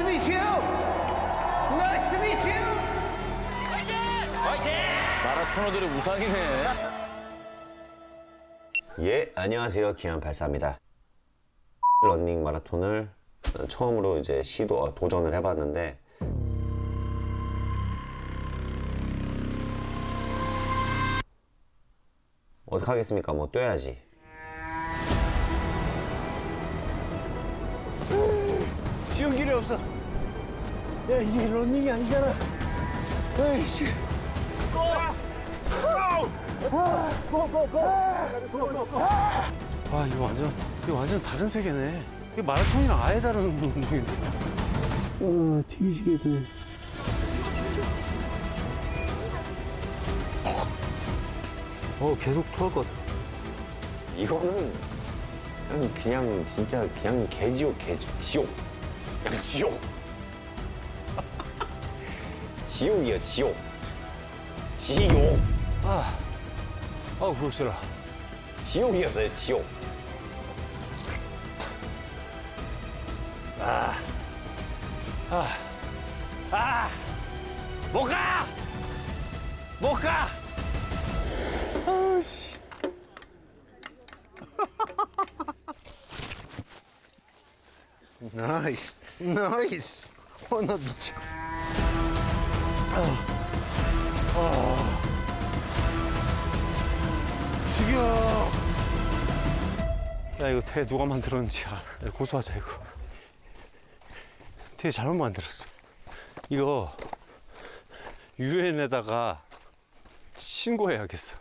meet you. Nice to meet you. 마라토너들의 우상이네. 예, 안녕하세요. 기안84입니다. 런닝 마라톤을 처음으로 이제 시도, 어, 도전을 해봤는데, 어떡하겠습니까? 뭐, 뛰어야지. 길이 없어. 야, 이게 런닝이 아니잖아. 에이씨. 와 이거 완전 이거 완전 다른 세계네. 이게 마라톤이랑 아예 다른 운동인데. 어, 튀기시게 돼. 어, 계속 토할 것 같아. 이거는 그냥, 그냥 진짜 그냥 개지옥, 개지옥. 지옥. 그냥 지옥. 지옥이야, 지옥. 지옥. 아우 부럽시라. 지옥이었어요, 지옥. 못 가! 못 가! 나이스. 나이스. 어, 나 미쳐. 죽여! 야 이거 대 누가 만들었는지 알- 야, 고소하자 이거. 되게 잘못 만들었어. 이거 유엔에다가 신고해야겠어.